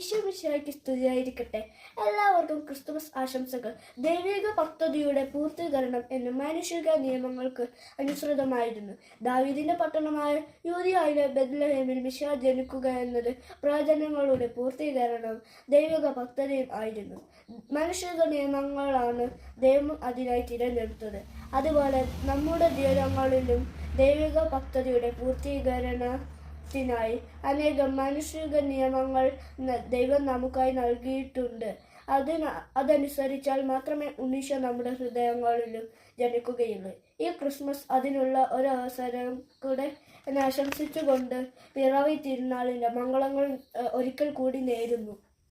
ഈശോ മിശിഹായ്ക്ക് സ്തുതിയായിരിക്കട്ടെ. എല്ലാവർക്കും ക്രിസ്തുമസ് ആശംസകൾ. ദൈവിക പദ്ധതിയുടെ പൂർത്തീകരണം എന്ന മാനുഷിക നിയമങ്ങൾക്ക് അനുസൃതമായിരുന്നു. ദാവീദിന്റെ പട്ടണമായ യൂതിയായിലെ ബദ്ലഹേമിൽ മിശ ജനിക്കുക എന്നത് പ്രവചനങ്ങളുടെ പൂർത്തീകരണം ദൈവിക പദ്ധതിയും ആയിരുന്നു. മാനുഷിക നിയമങ്ങളാണ് ദൈവം അതിനായി തിരഞ്ഞെടുത്തത്. അതുപോലെ നമ്മുടെ ജീവിതങ്ങളിലും ദൈവിക പദ്ധതിയുടെ പൂർത്തീകരണത്തിനായി അനേകം മനുഷ്യ നിയമങ്ങൾ ദൈവം നമുക്കായി നൽകിയിട്ടുണ്ട്. അതിന് അതനുസരിച്ചാൽ മാത്രമേ ഉണ്ണീശ നമ്മുടെ ഹൃദയങ്ങളിലും ജനിക്കുകയുള്ളൂ. ഈ ക്രിസ്മസ് അതിനുള്ള ഒരു അവസരം കൂടെ ആശംസിച്ചുകൊണ്ട് പിറവി തിരുനാളിന്റെ മംഗളങ്ങൾ ഒരിക്കൽ കൂടി നേരുന്നു.